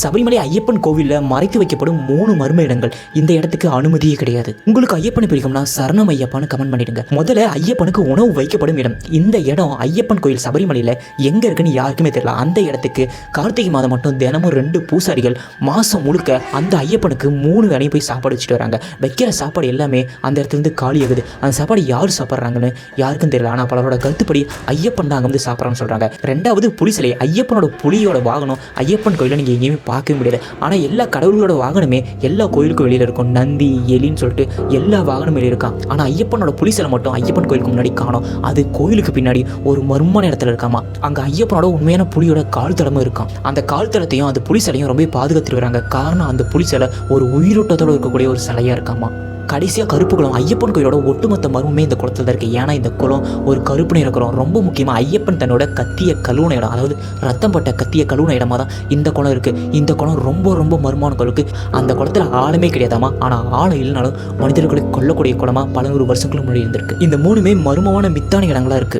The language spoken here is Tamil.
சபரிமலை ஐயப்பன் கோவிலில் மறைத்து வைக்கப்படும் மூணு மர்ம இடங்கள் இந்த இடத்துக்கு அனுமதியே கிடையாது. உங்களுக்கு ஐயப்பனை பிடிக்கும்னா சரணம் ஐயப்பான்னு கமெண்ட் பண்ணிடுங்க. முதல்ல ஐயப்பனுக்கு உணவு வைக்கப்படும் இடம். இந்த இடம் ஐயப்பன் கோயில் சபரிமலையில் எங்கே இருக்குன்னு யாருக்குமே தெரியல. அந்த இடத்துக்கு கார்த்திகை மாதம் மட்டும் தினமும் ரெண்டு பூசாரிகள் மாதம் முழுக்க அந்த ஐயப்பனுக்கு மூணு வேலையும் போய் சாப்பாடு வச்சுட்டு வராங்க. வைக்கிற சாப்பாடு எல்லாமே அந்த இடத்துலேருந்து காலி காலியாகுது அந்த சாப்பாடு யார் சாப்பிட்றாங்கன்னு யாருக்கும் தெரியல. ஆனால் பலரோட கருத்துப்படி ஐயப்பன் தான் அங்கே வந்து சாப்பிட்றான்னு சொல்கிறாங்க ரெண்டாவது புலி சிலை ஐயப்பனோட புலியோட வாகனம் ஐயப்பன் கோயிலில் நீங்கள் எங்கேயுமே பார்க்கவே முடியாது ஆனால் எல்லா கடவுளோட வாகனமே எல்லா கோயிலுக்கும் வெளியில் இருக்கும். நந்தி எலின்னு சொல்லிட்டு எல்லா வாகனமும் வெளியே இருக்கான். ஆனால் ஐயப்பனோட புலிசலை மட்டும் ஐயப்பன் கோயிலுக்கு முன்னாடி காணும். அது கோயிலுக்கு பின்னாடி ஒரு மர்மமான இடத்துல இருக்காமா? அங்கே ஐயப்பனோட உண்மையான புலியோட கால்தலமும் இருக்கான் அந்த கால் தடத்தையும் அந்த புலி சிலையும் ரொம்ப பாதுகாத்துட்டு வராங்க. காரணம் அந்த புலி சிலை ஒரு உயிரோட்டத்தோடு இருக்கக்கூடிய ஒரு சிலையாக இருக்காமா? கடைசியாக கருப்பு குளம் ஐயப்பன் கோயிலோட ஒட்டுமொத்த மர்மமே இந்த குளத்தில் தான் இருக்குது ஏன்னா இந்த குளம் ஒரு கருப்பு நிற குளம் ரொம்ப முக்கியமாக ஐயப்பன் தன்னோட கத்திய கழுவுன இடம் அதாவது ரத்தம் பட்ட கத்திய கழுவுன இடமா தான் இந்த குளம் இருக்குது இந்த குளம் ரொம்ப ரொம்ப மர்மமான குளம் இருக்குது அந்த குளத்தில் ஆழமே கிடையாதாமா? ஆனால் ஆழம் இல்லைனாலும் மனிதர்களை கொல்லக்கூடிய குளமாக பல நூறு வருஷங்களுக்கு முன்னாடி இருந்திருக்கு. இந்த மூணுமே மர்மமான மித்தான இடங்களாக இருக்குது